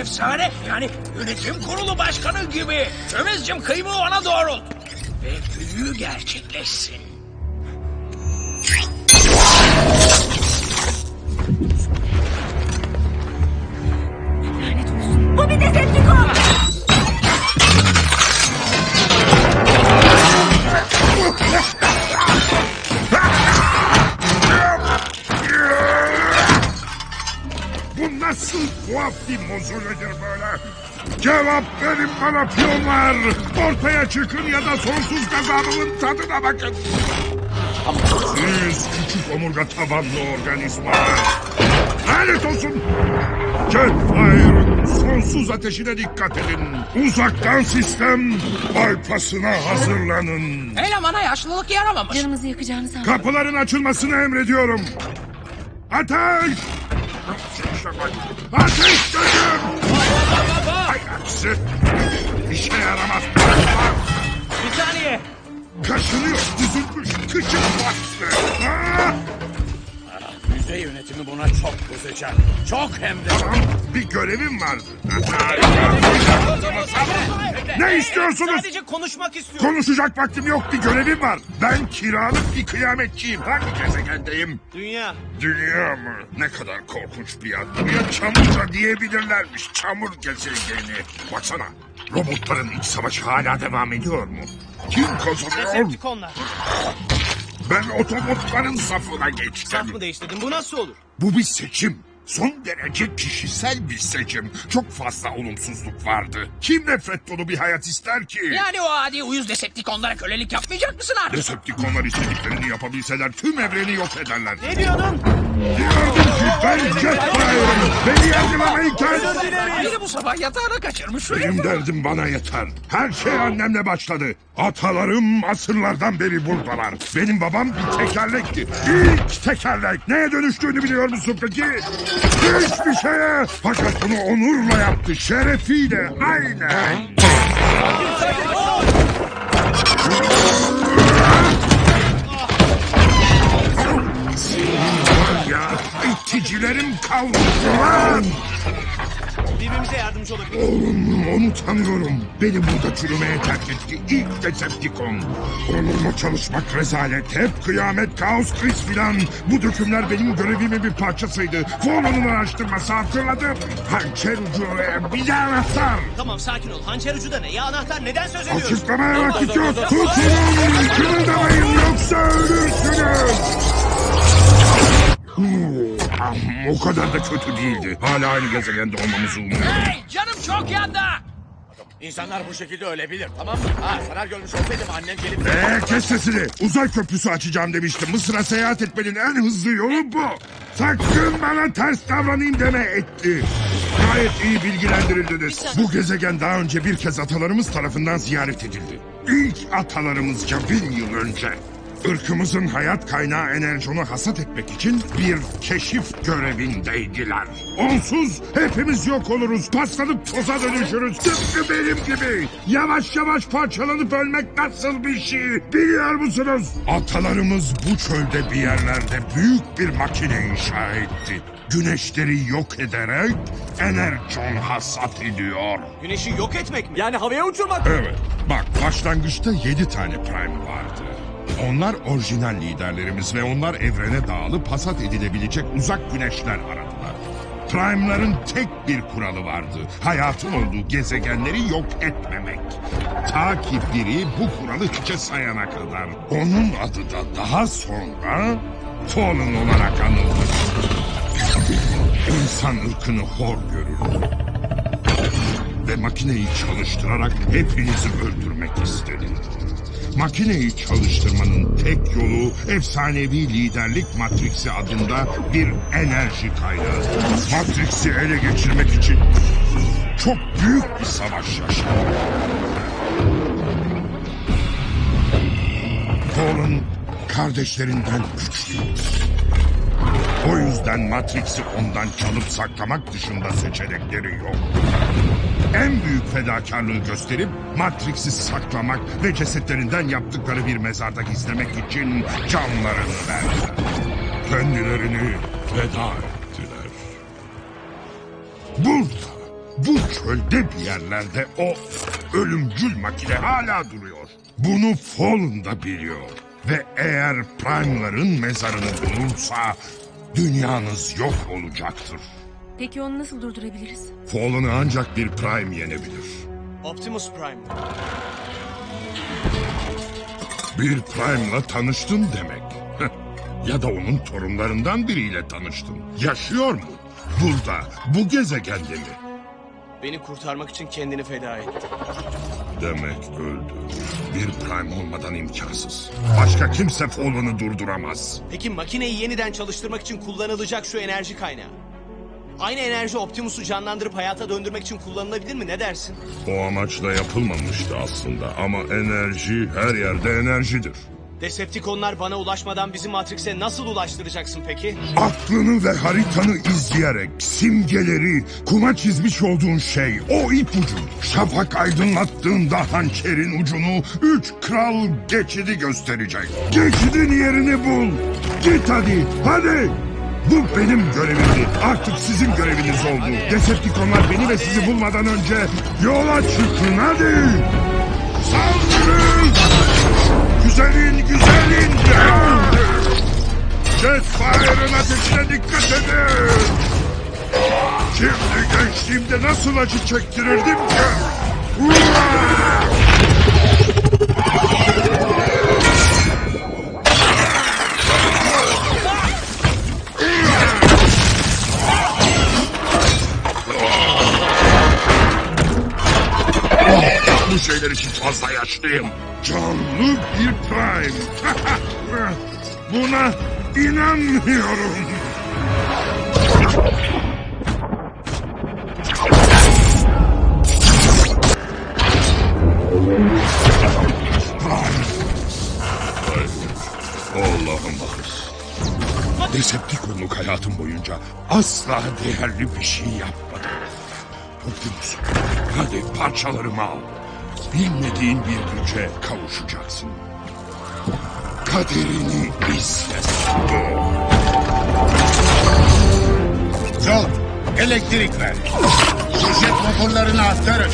efsane yani yönetim kurulu başkanı gibi. Çömezcim kıymığı ona doğrult. Ve büyü gerçekleşsin. Lanet olsun. Bu bir Decepticon. Bir mozolyadır böyle? Cevap verin bana piyonlar. Ortaya çıkın ya da sonsuz gazabımın tadına bakın. Siz küçük omurga tabanlı organizmalar. Lanet olsun. Jetfire'ın sonsuz ateşine dikkat edin. Uzaktan sistem bypassına hazırlanın. Elemana yaşlılık yaramamış. Canımızı yakacağını sandım. Kapıların açılmasını emrediyorum. Ateş! Ateş dedim! Hay aksi! İşe yaramaz. Bir saniye. Kaşınıyor, düzülmüş, kışın bastı. Ah! Müze yönetimi buna çok kızacak. Çok hem de. Tamam, bir görevim vardı. Ne istiyorsunuz? Sadece konuşmak istiyorum. Konuşacak vaktim yok, bir görevim var. Ben kiralık bir kıyametçiyim. Hangi gezegendeyim? Dünya. Dünya mı? Ne kadar korkunç bir ad. Buraya çamurca diyebilirlermiş. Çamur gezegeni. Baksana. Robotların iç savaşı hala devam ediyor mu? Kim kazanıyor? Decepticonlar. Ben otobotların safına geçtim. Saf mı değiştirdin? Bu nasıl olur? Bu bir seçim. Son derece kişisel bir seçim. Çok fazla olumsuzluk vardı. Kim nefret dolu bir hayat ister ki? Yani o adi uyuz Decepticonlara kölelik yapmayacak mısın artık? Decepticonlar istediklerini yapabilseler tüm evreni yok ederler. Ne diyordun? Ben Jetfire'ım. Beni yargılamayın kendiniz. Biri bu sabah yatağına kaçırmış. Benim derdim bana yeter. Her şey annemle başladı. Atalarım asırlardan beri buradalar. Benim babam bir tekerlekti. İlk tekerlek. Neye dönüştüğünü biliyor musun peki? Hiçbir şeye. Fakat bunu onurla yaptı. Şerefiyle. Aynen. Yardımcı olabiliriz. Oğlum onu tanıyorum. Beni burada çürümeye terk etti. İlk Decepticon. Onunla çalışmak rezalet. Hep kıyamet, kaos, kriz filan. Bu dökümler benim görevimin bir parçasıydı. Fonon'un araştırması hatırladım. Hançer ucu bir de anahtar. Tamam sakin ol. Hançer ucu da ne? Ya anahtar neden söz ediyorsun? Açıklamaya vakit yok. Tutunun. Kımıldamayın yoksa ölürsünüz. O kadar da kötü değildi. Hala aynı gezegende olmamızı umuyorum. Hey canım çok yandı. İnsanlar bu şekilde ölebilir tamam mı? Ha zarar görmüş olsaydım annem gelip... Ee, kes sesini. Uzay köprüsü açacağım demiştim. Mısır'a seyahat etmenin en hızlı yolu bu. Sakın bana ters davranayım deme etti. Gayet iyi bilgilendirildiniz. Bu gezegen daha önce bir kez atalarımız tarafından ziyaret edildi. İlk atalarımızca bin yıl önce. Irkımızın hayat kaynağı enerjonu hasat etmek için bir keşif görevindeydiler. Onsuz hepimiz yok oluruz, paslanıp toza dönüşürüz. Tıpkı benim gibi. Yavaş yavaş parçalanıp ölmek nasıl bir şey biliyor musunuz? Atalarımız bu çölde bir yerlerde büyük bir makine inşa etti. Güneşleri yok ederek enerjon hasat ediyor. Güneşi yok etmek mi? Yani havaya uçurmak mı? Evet. Bak başlangıçta yedi tane Prime vardı. Onlar orijinal liderlerimiz ve onlar evrene dağılıp hasat edilebilecek uzak güneşler aradılar. Prime'ların tek bir kuralı vardı. Hayatın olduğu gezegenleri yok etmemek. Ta ki biri bu kuralı hiçe sayana kadar. Onun adı da daha sonra Fallen olarak anıldı. İnsan ırkını hor görür ve makineyi çalıştırarak hepinizi öldürmek istedi. Makineyi çalıştırmanın tek yolu efsanevi liderlik matriksi adında bir enerji kaynağı. Matriksi ele geçirmek için çok büyük bir savaş yaşandı. Paul'un kardeşlerinden güçlüydü. O yüzden Matrix'i ondan çalıp saklamak dışında seçenekleri yok. En büyük fedakarlığı gösterip Matrix'i saklamak ve cesetlerinden yaptıkları bir mezarda gizlemek için canlarını verdiler. Kendilerini feda ettiler. Burada, Bu çölde bir yerlerde o ölümcül makine hala duruyor. Bunu Fallen da biliyor. Ve eğer Prime'ların mezarını bulursa dünyanız yok olacaktır. Peki onu nasıl durdurabiliriz? Fallen'ı ancak bir Prime yenebilir. Optimus Prime. Bir Prime'la tanıştın demek. Ya da onun torunlarından biriyle tanıştın. Yaşıyor mu? Burada, bu gezegende mi? Beni kurtarmak için kendini feda etti. Demek öldü. Bir Prime olmadan imkansız. Başka kimse Fallen'ı durduramaz. Peki makineyi yeniden çalıştırmak için kullanılacak şu enerji kaynağı. Aynı enerji Optimus'u canlandırıp hayata döndürmek için kullanılabilir mi? Ne dersin? O amaçla yapılmamıştı aslında ama enerji her yerde enerjidir. Decepticonlar bana ulaşmadan bizi Matrix'e nasıl ulaştıracaksın peki? Aklını ve haritanı izleyerek simgeleri, kuma çizmiş olduğun şey o ipucu. Şafak aydınlattığında hançerin ucunu üç kral geçidi gösterecek. Geçidin yerini bul. Git hadi, hadi. Bu benim görevimdi. Artık sizin göreviniz oldu. Decepticonlar beni ve sizi bulmadan önce yola çıkın hadi. Saldırın! Jetfire'ın ateşine dikkat edin! Şimdi gençliğimde nasıl acı çektirirdim ki? Uaa! Bu şeyler için fazla yaşlıyım. Canlı bir prime. Buna inanmıyorum. Allah'ım Decepticonluk hayatım boyunca asla değerli bir şey yapmadım. Optimus, hadi parçalarımı al. Bilmediğin bir güce kavuşacaksın. Kaderini izle. Zod, elektrik ver. Jet motorlarını aktarın.